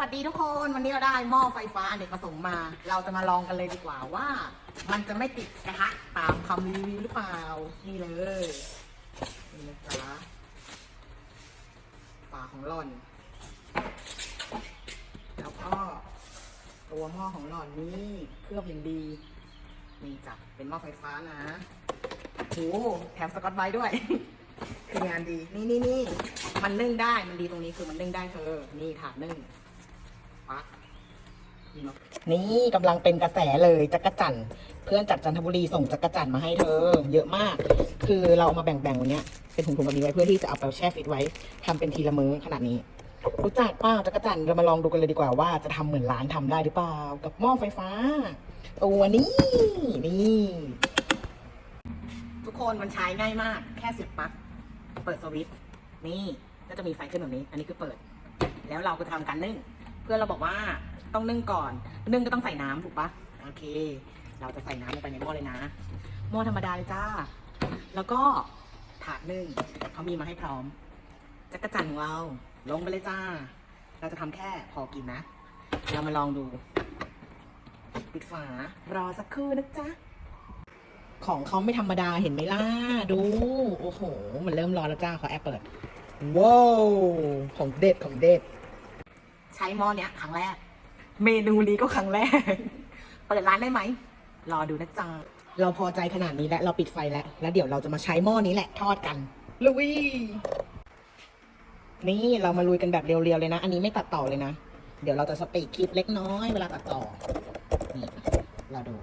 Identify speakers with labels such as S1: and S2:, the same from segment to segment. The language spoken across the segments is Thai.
S1: วัสดีทุกคน วันนี้เราได้หม้อไฟฟ้าอเนกประสงค์มา เราจะมาลองกันเลยดีกว่าว่า มันจะไม่ติดกระทะตามคำรีวิวหรือเปล่า นี่เลยนี่นะจ๊ะฝาของหล่อน แล้วก็ตัวหม้อของหล่อนนี่เคลือบอย่างดี นี่จ้ะเป็นหม้อไฟฟ้านะโหแถมสกอตไบด้วยคืองานดี นี่นี่นี่ มันนึ่งได้ มันดีตรงนี้คือมันนึ่งได้เธอ นี่ถาดนึ่ง นี่กำลังเป็นกระแสเลยจักรจันทร์เพื่อนจากจันทบุรีส่งจักรจันทร์มาให้เธอ เยอะมาก คือเราเอามาแบ่งๆวันเนี้ยเป็นถุงๆแบบนี้ไว้เพื่อที่จะเอาไปแช่ฟิตไว้ทำเป็นทีละมื้อขนาดนี้ รู้จักป้าจักรจันทร์เรามาลองดูกันเลยดีกว่าว่าจะทำเหมือนร้านทำได้หรือเปล่า กับหม้อไฟฟ้าตัวนี้นี่ทุกคนมันใช้ง่ายมาก แค่เสียบปลั๊กเปิดสวิตช์นี่ก็จะมีไฟขึ้นแบบนี้ อันนี้คือเปิด แล้วเราก็ทำการนึ่ง พื่อนเราบอกว่าต้องนึ่งก่อน นึ่งก็ต้องใส่น้ำถูกปะโอเค เราจะใส่น้ำลงไปในหม้อเลยนะหม้อธรรมดาเลยจ้า แล้วก็ถาดนึ่งเขามีมาให้พร้อมจักรจันของเราลงไปเลยจ้า เราจะทำแค่พอกินนะ เรามาลองดู ปิดฝารอสักครู่นะจ๊ะของเขาไม่ธรรมดาเห็นไหมล่ะ ดู โอ้โห มันเริ่มร้อนแล้วจ้าขอแอปเปิดว้าวของเด็ดของเด็ด ใช้หม้อเนี้ยครั้งแรก เมนูนี้ก็ครั้งแรก เปิดร้านได้ไหม รอดูนะจ๊ะเราพอใจขนาดนี้แล้ว เราปิดไฟแล้ว แล้วเดี๋ยวเราจะมาใช้หม้อนี้แหละทอดกัน ลุย นี่เรามาลุยกันแบบเรียวๆเลยนะ อันนี้ไม่ตัดต่อเลยนะ เดี๋ยวเราจะสปีดคลิปเล็กน้อยเวลาตัดต่อ นี่เราดู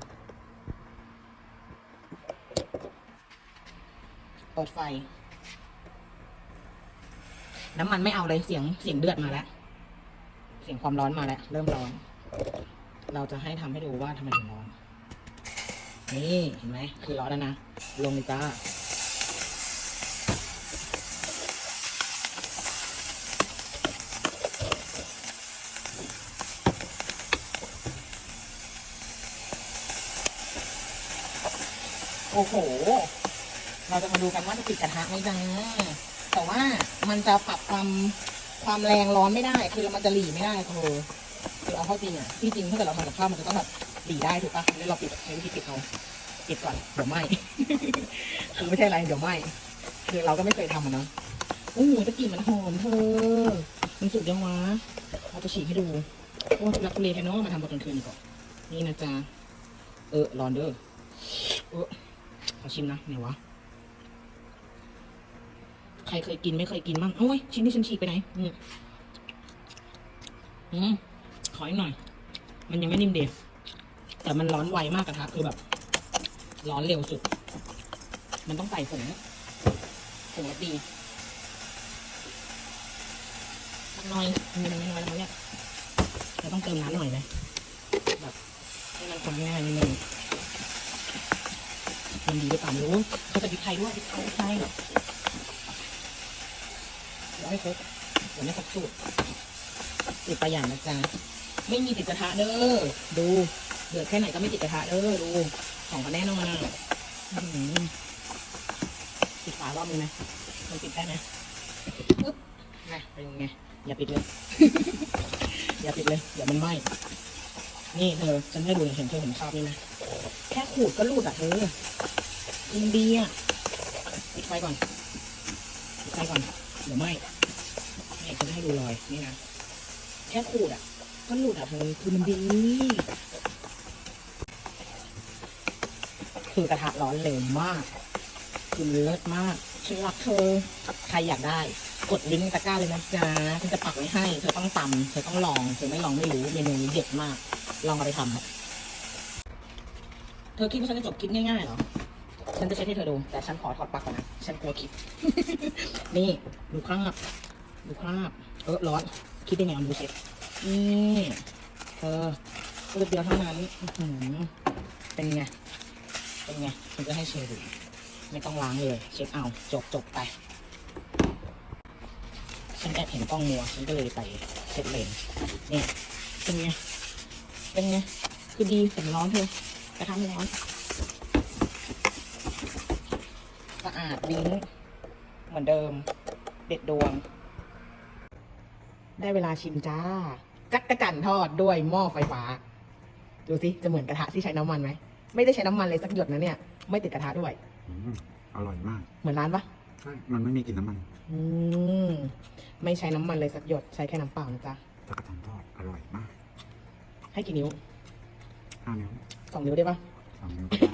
S1: เปิดไฟ น้ำมันไม่เอาเลยเสียงเสียงเดือดมาแล้ว เสียงความร้อนมาแล้ว เริ่มร้อน เราจะให้ทำให้ดูว่าทำไมถึงร้อน นี่เห็นไหมคือร้อนแล้วนะ ลงเลยจ้าโอ้โห เราจะมาดูกันว่าจะติดกระทะไหมจ้าแต่ว่ามันจะปรับความ ความแรงร้อนไม่ได้ คือมันจะหลีไม่ได้เธอคือเอาเข้าจริงอะที่จริงถ้าเกิดเราทำกับข้าวมันจะต้องแบบหลีได้ถูกปะแล้วเราปิดใช้วิธีปิดเอาปิดก่อนเดี๋ยวไหมคือไม่ใช่อะไรเดี๋ยวไหมคือเราก็ไม่เคยทำอะเนาะโอ้โหตะกี้มันหอมเธอมันสุกยังวะเราจะฉีกให้ดูโอ้รักทุเลแท้เนาะมาทำตอนกลางคืนดีกว่านี่นะจ๊ะเออร้อนเด้อเออขอชิมนะไหนวะ รเคยกินไม่เคยกินบ้างโอ้ยชิ้นที่ฉันฉีกไปไหนอืมอืมขออีกหน่อย มันยังไม่นิ่มเดียวแต่มันร้อนไวมากกระทะคือแบบ ร้อนเร็วสุด มันต้องใส่ผงผงรสดีสักน่อยมีมันน้อยแล้วเนี่ยเราต้องเติมน้ำหน่อยไหมแบบให้มันคนง่ายนิดนึงมันดีหรือเปล่าไม่รู้เขาจะพริกไทยด้วยพริกไทย ไทยเดี๋ยวให้ครบเดี๋ยวไม่ครบสูตรติดไปอย่างนะจ๊ะไม่มีติดกระทะเด้อดูเดือดแค่ไหนก็ไม่ติดกระทะเด้อดูของเขาแน่นอนอะอื้อหือปิดฝารอบนึงไหมมันปิดได้ไหมปึ๊บนะเป็นยังไงอย่าปิดเลย อย่าปิดเลยเดี๋ยวมันไหม้นี่เธอฉันให้ดูเห็นเธอเห็นภาพนี่ไหมแค่ขูดก็รูดอะเธอยินดีอะปิดไฟก่อนปิดไฟก่อนเดี๋ยวไหม นี่จะให้ดูรอยนี่นะแค่ขูดอะก็หลุดอะเธอคือมันดีคือกระทะร้อนเร็วมาก คือเลิศมากฉันรักเธอใครอยากได้ กดลิงก์ตะกร้าเลยนะจ๊ะฉันจะปักไว้ให้ เธอต้องตำเธอต้องลองเธอไม่ลองไม่รู้เมนูนี้เด็ดมาก ลองเอาไปทำเธอคิดว่าฉันจะจบคลิปง่ายๆเหรอฉันจะเช็ดให้เธอดู แต่ฉันขอถอดปลั๊กก่อนนะ ฉันกลัวคลิป นี่ ดูคราบ ดูคราบเออร้อน คิดได้ไงเอาดูเช็ดนี่เธอตัวเดียวเท่านั้นอื้อหือเป็นไง เป็นไงฉันจะให้เช็ดดูไม่ต้องล้างเลย เช็ดเอา จบจบไป ฉันแอบเห็นกล้องมัว ฉันก็เลยไปเช็ดเลนนี่เป็นไง เป็นไง คือดีแต่มันร้อนเธอกระทะไม่ร้อน สะอาดวิ้งเหมือนเดิม เด็ดดวง ได้เวลาชิมจ้า จักระจันทอดด้วยหม้อไฟฟ้า ดูสิจะเหมือนกระทะที่ใช้น้ำมันไหม ไม่ได้ใช้น้ำมันเลยสักหยดนะเนี่ย ไม่ติดกระทะด้วย
S2: อืมอร่อยมาก
S1: เหมือนร้านปะ
S2: ใช่ มันไม่มีกลิ่นน้ำมัน
S1: อืมไม่ใช้น้ำมันเลยสักหยดใช้แค่น้ำเปล่านะจ๊ะ
S2: จักรจันทร์ทอดอร่อยมาก
S1: ให้กี่นิ้ว
S2: ห้านิ้ว
S1: สองนิ้วได้ปะ
S2: สามนิ้วก็ได้